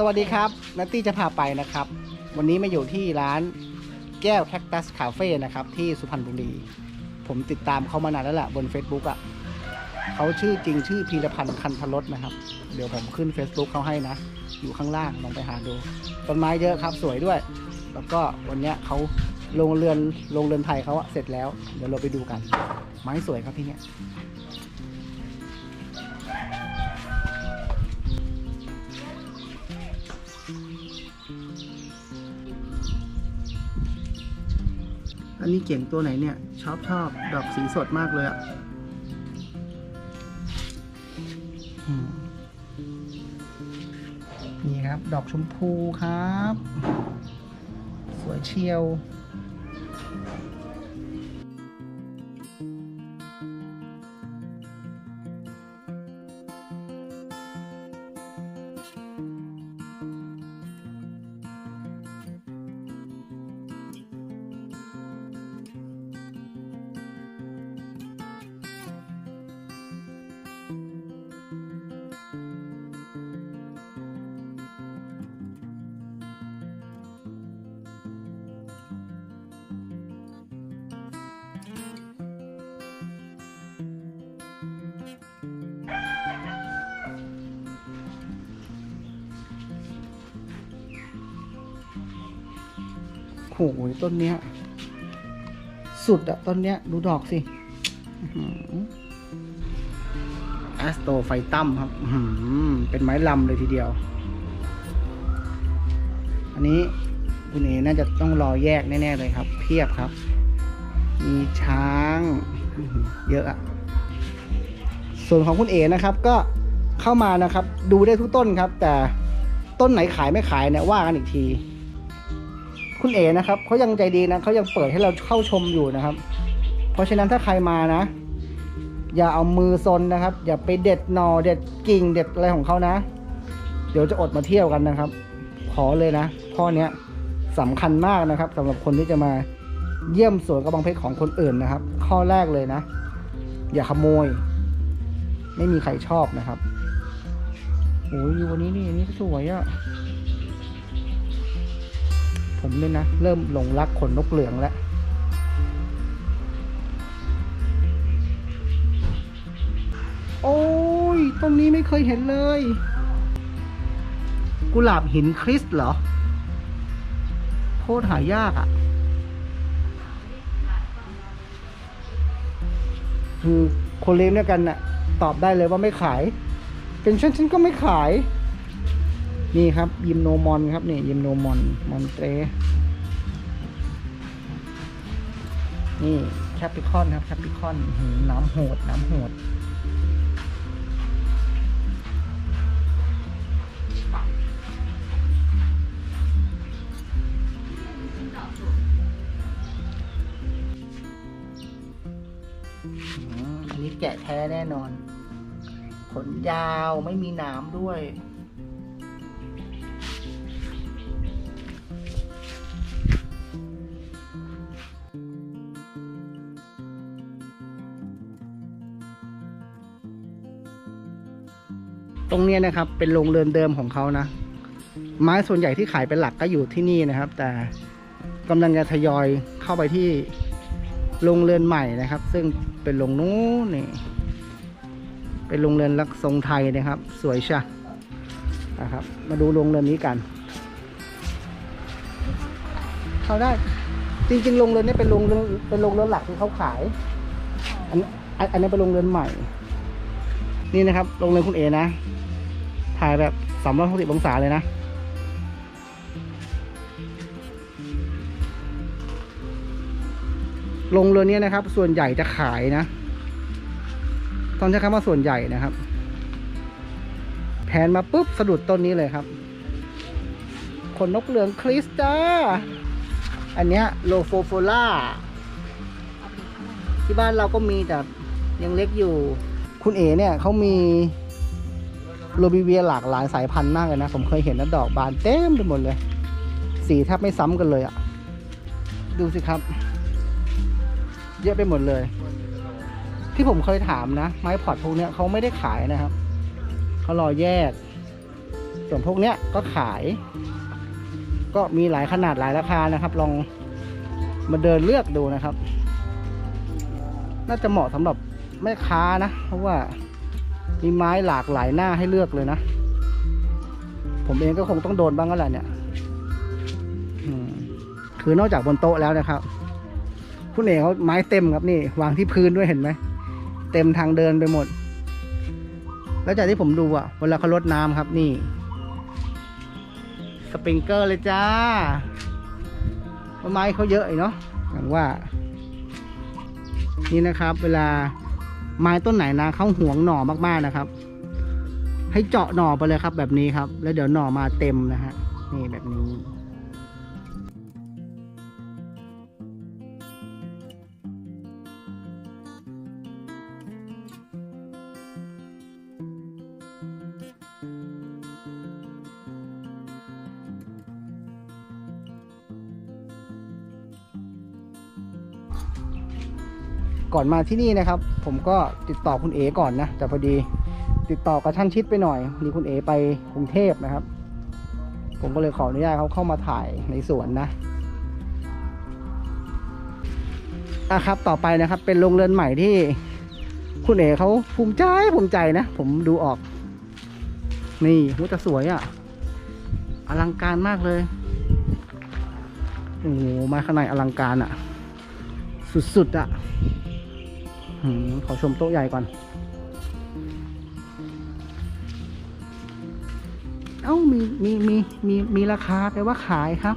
สวัสดีครับนัตตี้จะพาไปนะครับ วันนี้มาอยู่ที่ร้านแก้วแคคตัสคาเฟ่นะครับ ที่สุพรรณบุรี ผมติดตามเขามานานแล้วแหละบน Facebook อะ่ะเขาชื่อจริงชื่อพีรพันธ์คันธรสนะครับ เดี๋ยวผมขึ้น Facebook เขาให้นะ อยู่ข้างล่างลองไปหาดู ต้นไม้เยอะครับสวยด้วย แล้วก็วันเนี้ยเขาลงเรือนลงเรือนไทยเขาอะเสร็จแล้ว เดี๋ยวเราไปดูกัน ไม้สวยครับที่เนี้ย นนี้เก่งตัวไหนเนี่ย ชอบชอบดอกสีสดมากเลยอะ่ะนี่ครับ ดอกชมพูครับ สวยเชียว หยต้นเนี้ย สุดอะต้นเนี้ย ดูดอกสิแอสโตไฟตัมครับเป็นไม้ลำเลยทีเดียว อันนี้คุณเอน่าจะต้องรอแยกแน่ ๆ เลยครับ เพียบครับ มีช้าง เยอะอะส่วนของคุณเอนะครับ ก็เข้ามานะครับ ดูได้ทุกต้นครับ แต่ต้นไหนขายไม่ขายเนี่ยว่ากันอีกที คุณเอ๋นะครับเขายังใจดีนะเขายังเปิดให้เราเข้าชมอยู่นะครับ เพราะฉะนั้นถ้าใครมานะ อย่าเอามือซนนะครับ อย่าไปเด็ดหนอเด็ดกิ่งเด็ดอะไรของเขานะ เดี๋ยวจะอดมาเที่ยวกันนะครับ ขอเลยนะข้อเนี้ยสำคัญมากนะครับสำหรับคนที่จะมาเยี่ยมสวนกระบองเพชรของคนอื่นนะครับ ข้อแรกเลยนะ อย่าขโมย ไม่มีใครชอบนะครับโอ้ยวันนี้นี่นี่สวยอะ ผมเนี่ยนะ เริ่มหลงรักขนนกเหลืองแล้วโอ้ยต้นนี้ไม่เคยเห็นเลย กุหลาบหินคริสเหรอโคตรหายากอะ่ะคือคนเลี้ยงด้วยกันน่ะ ตอบได้เลยว่าไม่ขาย เป็นฉันฉันก็ไม่ขาย นี่ครับยิมโนมอนครับนี่ยิมโนมอนมอนเตรนี่แคปิคอนครับแคปิคอนหือน้ำโหดน้ำโหดอันนี้แกะแท้แน่นอน ขนยาวไม่มีหนามด้วย ตรงเนี้ยนะครับ เป็นโรงเรือนเดิมของเขานะ ไม้ส่วนใหญ่ที่ขายเป็นหลักก็อยู่ที่นี่นะครับ แต่กำลังจะทยอยเข้าไปที่โรงเรือนใหม่นะครับ ซึ่งเป็นโรงนู้นนี่เป็นโรงเรือนลักทรงไทยนะครับ สวยใช่นะครับ มาดูโรงเรือนนี้กัน เข้าได้ จริงๆโรงเรือนนี้เป็นโรงเรือนเป็นโรงเรือนหลักที่เขาขาย อันอันนี้เป็นโรงเรือนใหม่ นี่นะครับโรงเรือคุณเอนะ ถ่ายแบบสามร้อยหกสิบองศาเลยนะโรงเรือนเนี้นะครับ ส่วนใหญ่จะขายนะ ต้องใช้คำว่าส่วนใหญ่นะครับ แผนมาปุ๊บสะดุดต้นนี้เลยครับ ขนนกเหลืองคริสจ้า อันเนี้ยโลโฟโฟล่าที่บ้านเราก็มีแต่ยังเล็กอยู่ คุณเอ๋เนี่ยเขามีโรบิเวียหลากหลายสายพันธุ์มากเลยนะ ผมเคยเห็นนะดอกบานเต็มไปหมดเลย สีแทบไม่ซ้ำกันเลยอะ่ะดูสิครับ เยอะไปหมดเลย ที่ผมเคยถามนะ ไม้พอร์ตพวกเนี้ยเขาไม่ได้ขายนะครับเขารอแยก ส่วนพวกเนี้ยก็ขาย ก็มีหลายขนาดหลายราคานะครับ ลองมาเดินเลือกดูนะครับ น่าจะเหมาะสำหรับ แม่ค้านะ เพราะว่ามีไม้หลากหลายหน้าให้เลือกเลยนะ ผมเองก็คงต้องโดนบ้างแล้วแหละเนี่ยคือนอกจากบนโต๊ะแล้วนะครับคุณเอกเขาไม้เต็มครับนี่ วางที่พื้นด้วยเห็นไหมเต็มทางเดินไปหมด แล้วจากที่ผมดูอะเวลาเขารดน้ำครับนี่ สปริงเกอร์เลยจ้าต้นไม้เขาเยอะเนาะอย่างว่า นี่นะครับ เวลา ไม้ต้นไหนนะเขาห่วงหน่อมากๆนะครับ ให้เจาะหน่อไปเลยครับแบบนี้ครับ แล้วเดี๋ยวหน่อมาเต็มนะฮะนี่แบบนี้ ก่อนมาที่นี่นะครับ ผมก็ติดต่อคุณเอก่อนนะแต่พอดีติดต่อกระชั้นชิดไปหน่อยมีคุณเอไปกรุงเทพนะครับ ผมก็เลยขออนุญาตเขาเข้ามาถ่ายในสวนนะอะครับต่อไปนะครับเป็นโรงเรือนใหม่ที่ คุณเอเขาภูมิใจภูมิใจนะ ผมดูออก นี่หูจะสวยอะ่ะอลังการมากเลยโอ้โหมาข้างในอลังการอะ่ะ สุดๆอะ่ะ ขอชมโต๊ะใหญ่ก่อน เอ้ามีมีมีมีมีราคาแปลว่าขายครับ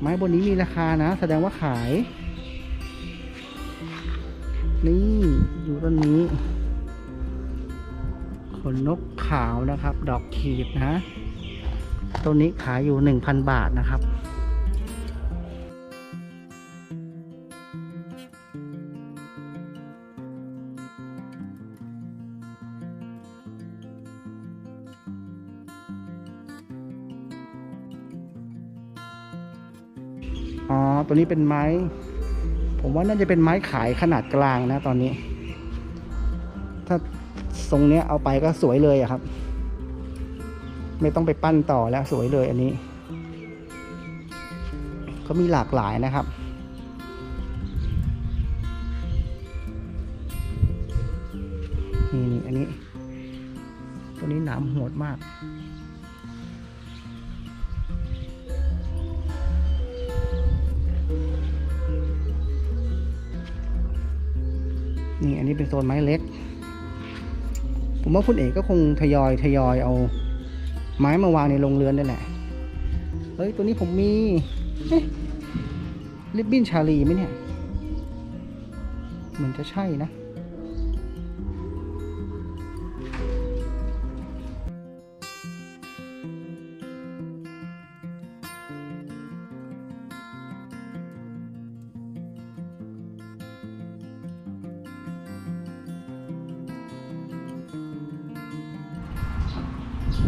ไม้บนนี้มีราคานะ แสดงว่าขาย นี่อยู่ต้นนี้ขนนกขาวนะครับ ดอกขีดนะ ต้นนี้ขายอยู่หนึ่งพันบาทนะครับ อ๋อ ตัวนี้เป็นไม้ ผมว่าน่าจะเป็นไม้ขายขนาดกลางนะตอนนี้ ถ้าทรงเนี้ยเอาไปก็สวยเลยอะครับ ไม่ต้องไปปั้นต่อแล้วสวยเลยอันนี้เขามีหลากหลายนะครับนี่นี่อันนี้ ตัวนี้หนามโหดมาก นี่อันนี้เป็นโซนไม้เล็ก ผมว่าคุณเอกก็คงทยอยทยอยเอาไม้มาวางในโรงเรือนนั่นแหละ เฮ้ย ตัวนี้ผมมีลิบบินชาลีไหมเนี่ย เหมือนจะใช่นะ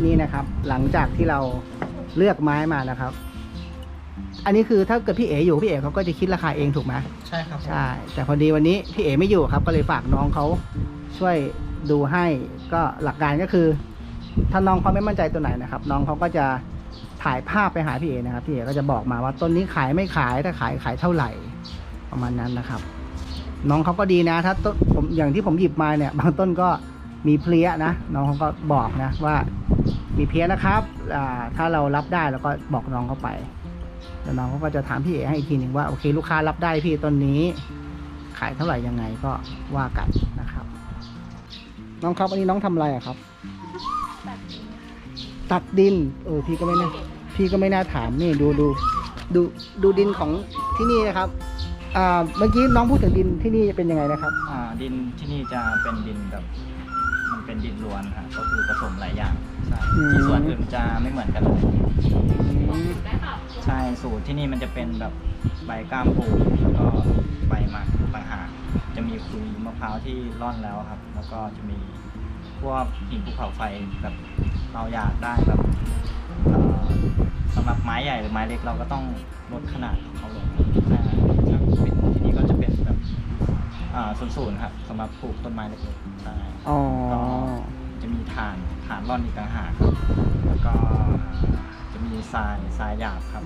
นี่นะครับ หลังจากที่เราเลือกไม้มานะครับ อันนี้คือถ้าเกิดพี่เอ๋อยู่พี่เอ๋เขาก็จะคิดราคาเองถูกไหมใช่ครับผมใช่ แต่พอดีวันนี้พี่เอ๋ไม่อยู่ครับ ก็เลยฝากน้องเขาช่วยดูให้ก็หลักการก็คือ ถ้าน้องเขาไม่มั่นใจตัวไหนนะครับ น้องเขาก็จะถ่ายภาพไปหาพี่เอ๋นะครับพี่เอ๋ก็จะบอกมาว่าต้นนี้ขายไม่ขายถ้าขายขายเท่าไหร่ประมาณนั้นนะครับ น้องเขาก็ดีนะ ถ้าต้นผมอย่างที่ผมหยิบมาเนี่ย บางต้นก็ มีเพลี้ยนะน้องเขาก็บอกนะว่ามีเพลี้ยนะครับถ้าเรารับได้เราก็บอกน้องเขาไป แล้วน้องเขาก็จะถามพี่เอให้อีกทีหนึ่งว่าโอเค ลูกค้ารับได้พี่ต้นนี้ ขายเท่าไหร่ยังไงก็ว่ากันนะครับ น้องครับอันนี้น้องทำอะไรอะครับ ตักดิน เออพี่ก็ไม่น่าพี่ก็ไม่น่าถามนี่ดูดูดูดูดินของที่นี่นะครับอ่าเมื่อกี้น้องพูดถึงดินที่นี่เป็นยังไงนะครับ อ่าดินที่นี่จะเป็นดินแบบ เป็นดินล้วนฮะก็คือผสมหลายอย่างใช่อืม ที่ส่วนอื่นจะไม่เหมือนกันเลยอืมใช่สูตรที่นี่มันจะเป็นแบบใบก้ามปูแล้วก็ใบหมากต่างหากจะมีคุยมะพร้าวที่ร่อนแล้วครับ แล้วก็จะมีพวกหินภูเขาไฟแบบเราอยากได้แบบเอ่อสำหรับไม้ใหญ่หรือไม้เล็กเราก็ต้องลดขนาดของเขาลงใช่ครับเป็นที่นี่ก็จะเป็นแบบ อ่าศูนย์ศูนย์ครับสำหรับปลูกต้นไม้เล็กๆใช่อ๋อ ก็จจะมีฐานฐานร่อนอีกต่างหากครับแล้วก็จะมีทรายทรายหยาบครับ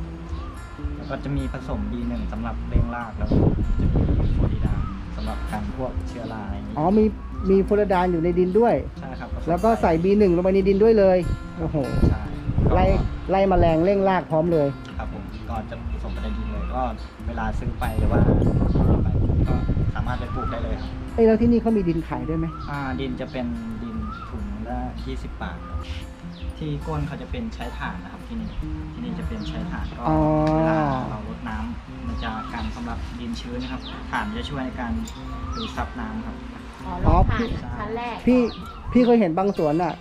แล้วก็จะมีผสม B1 สำหรับเร่งรากแล้วจะมีโฟดีดาสำหรับกันพวกเชื้อราอะไรอย่างนี้อ๋อมีมีโฟลาดานอยู่ในดินด้วย ใช่ครับผสมแล้วก็ใส่ B1 ลงไปในดินด้วยเลย โอ้โห ใช่ไล่ก็ไล่แมลงเร่งรากพร้อมเลย ครับผมก็จะผสมไปในดินเลยก็เวลาซื้อไปหรือว่าไปก็ สามารถไปปลูกได้เลยครับเอ้ยแล้วที่นี่เขามีดินขายด้วยไหมอ่าดินจะเป็นดินถุงละ20บาทครับที่ก้นเขาจะเป็นใช้ถ่านนะครับที่นี่ที่นี่จะเป็นใช้ถ่านก็อ๋อเวลาเรารดน้ำมันจะกันสำหรับดินชื้นนะครับถ่านจะช่วยในการดูดซับน้ำครับ อ๋ออ๋ลองผ่าพี่นชั้นแรกพี่พี่เคยเห็นบางสวนอะ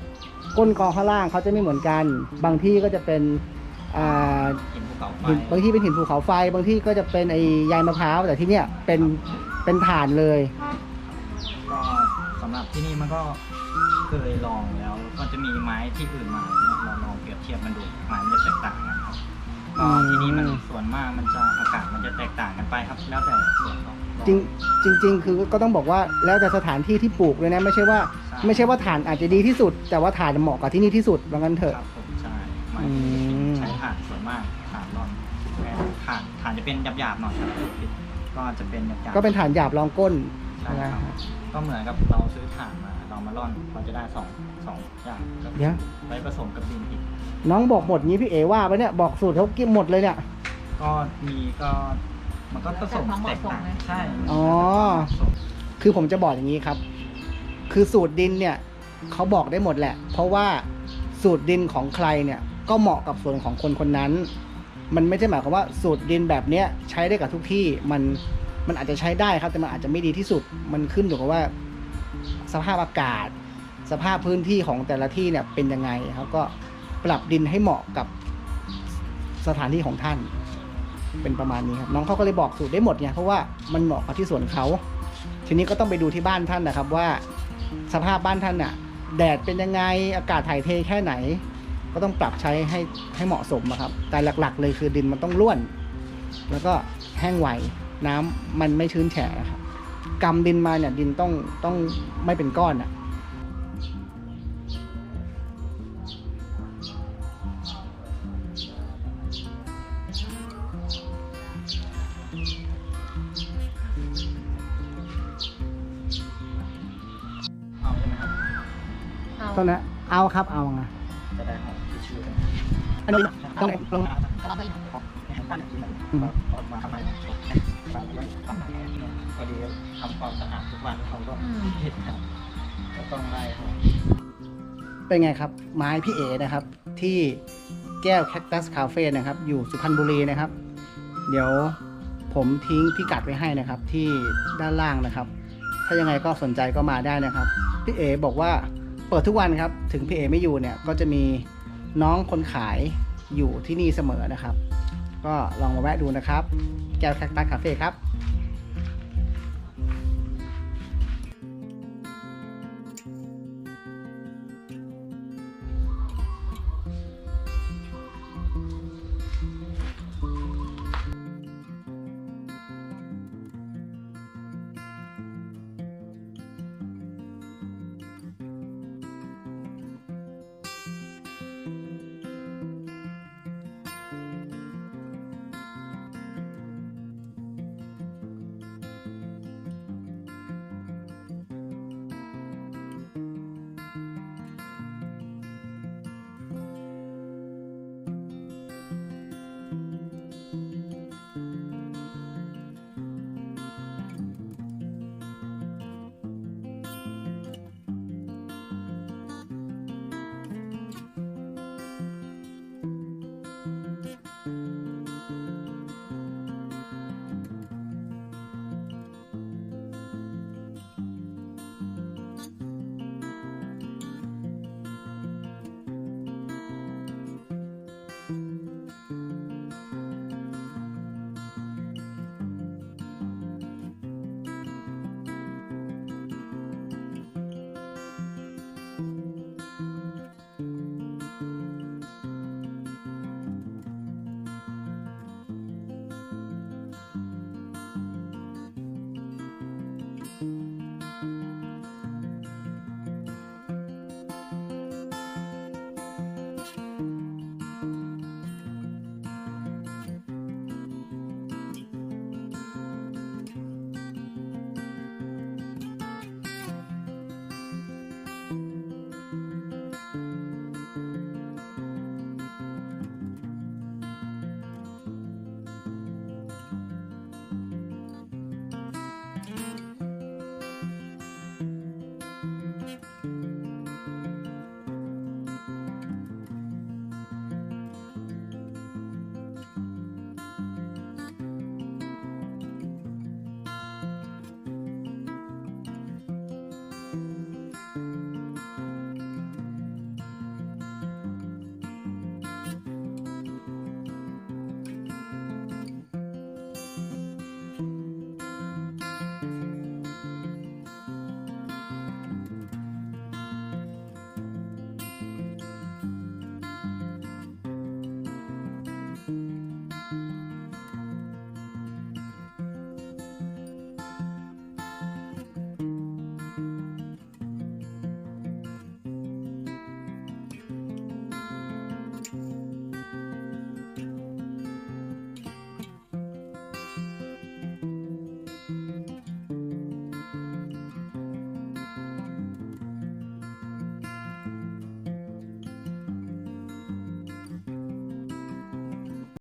ก้นกองข้างล่างเขาจะไม่เหมือนกัน บางที่ก็จะเป็นอ่าหินภูเขาไฟหินบางที่เป็นหินภูเขาไฟ บางที่ก็จะเป็นไอ้ใยมะพร้าวแต่ที่เนี้ยเป็น เป็นฐานเลย ก็สำหรับที่นี่มันก็เคยลองแล้ว ก็จะมีไม้ที่อื่นมาเนี่ยเราลองเปรียบเทียบมันดูไม้มันจะแตกต่างกันครับก็ที่นี่มันส่วนมากมันจะอากาศมันจะแตกต่างกันไปครับ แล้วแต่ส่วนของจริงจริง ๆ คือก็ต้องบอกว่าแล้วแต่สถานที่ที่ปลูกเลยนะ ไม่ใช่ว่า ไม่ใช่ว่าฐานอาจจะดีที่สุด แต่ว่าฐานเหมาะกับที่นี่ที่สุดว่างั้นเถอะ ครับผมใช่ไม้อืม ใช้ถ่านส่วนมากถ่านร้อนแค่ถ่านถ่านจะเป็นหยาบๆหน่อยครับ ก็จะเป็นหยาบๆก็เป็นฐานหยาบรองก้นใช่นะครับ ก็เหมือนกับเราซื้อถ่านมาเรามาร่อนเราจะได้สองสองอย่างก็คือเดี๋ยวไปผสมกับดินอีก น้องบอกหมดงี้พี่เอว่าไปะเนี่ยบอกสูตรเขากินหมดเลยเนี่ย ก็มีก็มันก็ผสมแตกต่างใช่อ๋อผสมคือผมจะบอกอย่างนี้ครับ คือสูตรดินเนี่ยเขาบอกได้หมดแหละ เพราะว่าสูตรดินของใครเนี่ยก็เหมาะกับส่วนของคนคนนั้น มันไม่ใช่หมายความว่าสูตรดินแบบเนี้ยใช้ได้กับทุกที่มันมันอาจจะใช้ได้ครับ แต่มันอาจจะไม่ดีที่สุดมันขึ้นอยู่กับว่า สภาพอากาศ สภาพพื้นที่ของแต่ละที่เนี่ยเป็นยังไงครับก็ปรับดินให้เหมาะกับสถานที่ของท่าน เป็นประมาณนี้ครับน้องเขาก็เลยบอกสูตรได้หมดไงเพราะว่ามันเหมาะกับที่สวนเขา ทีนี้ก็ต้องไปดูที่บ้านท่านนะครับว่า สภาพบ้านท่านน่ะ แดดเป็นยังไงอากาศถ่ายเทแค่ไหน ก็ต้องปรับใช้ให้ให้เหมาะสมนะครับ แต่หลักๆ เลยคือดินมันต้องร่วน แล้วก็แห้งไวน้ำมันไม่ชื้นแฉะนะครับกำดินมาเนี่ยดินต้องต้องไม่เป็นก้อนอะเอาใช่ไหมครับเอาตอนนั้นเอาครับเอาไง พอดีทำความสะอาดทุกวันเขาก็ผิดครับก็ต้องไล่ครับเป็นไงครับ ไม้พี่เอนะครับ ที่แก้วแคคตัสคาเฟ่นะครับ อยู่สุพรรณบุรีนะครับ เดี๋ยวผมทิ้งพิกัดไว้ให้นะครับ ที่ด้านล่างนะครับ ถ้ายังไงก็สนใจก็มาได้นะครับ พี่เอบอกว่าเปิดทุกวันครับ ถึงพี่เอไม่อยู่เนี่ยก็จะมี น้องคนขายอยู่ที่นี่เสมอนะครับ ก็ลองมาแวะดูนะครับ แก้วแคคตัสคาเฟ่ครับ